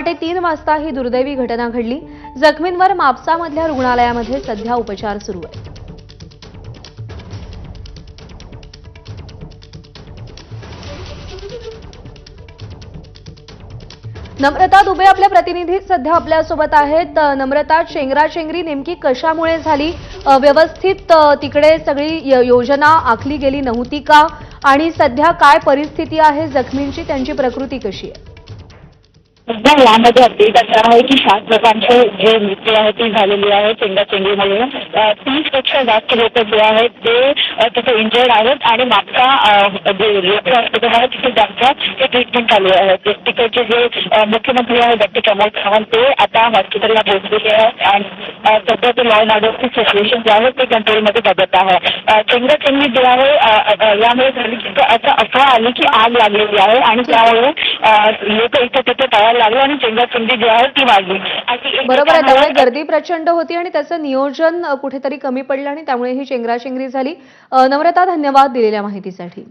पहाटे तीन वाजता ही दुर्दैवी घटना घडली. जखमींवर मापसामधल्या रुग्णालयामध्ये सध्या उपचार सुरू आहेत. नम्रता दुबे आपल्या प्रतिनिधी सध्या आपल्यासोबत आहेत. नम्रता शेंगराशेंगरी नेमकी कशामुळे झाली? व्यवस्थित तिकडे सगळी योजना आखली गेली नव्हती का? आणि सध्या काय परिस्थिती आहे? जखमींची त्यांची प्रकृती कशी आहे? सध्या यामध्ये अपडेट असणार आहे की सात लोकांचे जे मृत्यू आहे ती झालेली आहे चेंगाचेंगीमध्ये तीसपेक्षा जास्त लोक जे आहेत ते तिथे इंजर्ड आहेत आणि मागचा जे लोकल हॉस्पिटल आहे तिथे त्यांचा ते ट्रीटमेंट चालू आहे. तिकडचे जे मुख्यमंत्री आहेत डॉक्टर कमल सावंत ते आता हॉस्पिटलला पोहोचलेले आहेत आणि सध्या ते लॉ अँड ऑर्डरची सिच्युएशन जे आहे ते कंट्रोलमध्ये बघत आहे. चेंगाचेंगी जे आहे यामुळे झाली की असं की आग लागलेली आहे आणि त्यामुळे लोक इथे तिथे तयार लागले आणि चेंगाचेंगी जी आहे ती वाढली बरोबर आहे त्यामुळे गर्दी प्रचंड होती आणि त्याचं नियोजन कुठेतरी कमी पडलं आणि त्यामुळे ही चेंगराचेंगरी झाली. नम्रता धन्यवाद दिलेल्या माहितीसाठी.